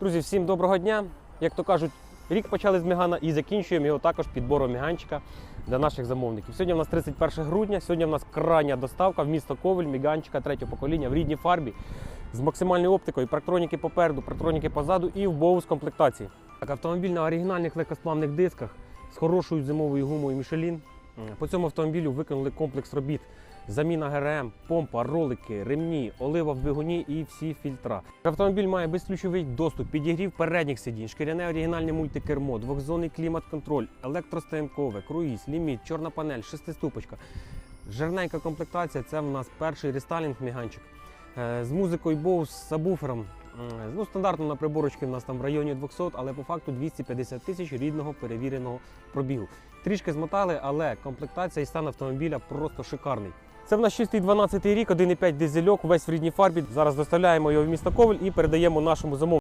Друзі, всім доброго дня. Як то кажуть, рік почали з Мігана і закінчуємо його також підбором міганчика для наших замовників. Сьогодні у нас 31 грудня, сьогодні у нас крайня доставка в місто Ковель, міганчика третього покоління в рідній фарбі з максимальною оптикою, парктроніки попереду, парктроніки позаду і в боус комплектації. Так, автомобіль на оригінальних легкосплавних дисках з хорошою зимовою гумою Michelin. По цьому автомобілю виконали комплекс робіт. Заміна ГРМ, помпа, ролики, ремні, олива в двигуні і всі фільтра. Автомобіль має безключовий доступ, підігрів передніх сидінь, шкіряне оригінальне мультикермо, двохзонний клімат-контроль, електростоянкове, круїз, ліміт, чорна панель, шестиступочка. Жирненька комплектація це в нас перший рестайлінг міганчик. Е, З музикою Bose, з сабвуфером. Ну, стандартно на приборочки в нас там в районі 200, але по факту 250 тисяч рідного перевіреного пробігу. Трішки змотали, але комплектація і стан автомобіля просто шикарний. Це в нас чистий 12 рік, 1,5 дизельок, весь в рідній фарбі. Зараз доставляємо його в місто Ковель і передаємо нашому замовнику.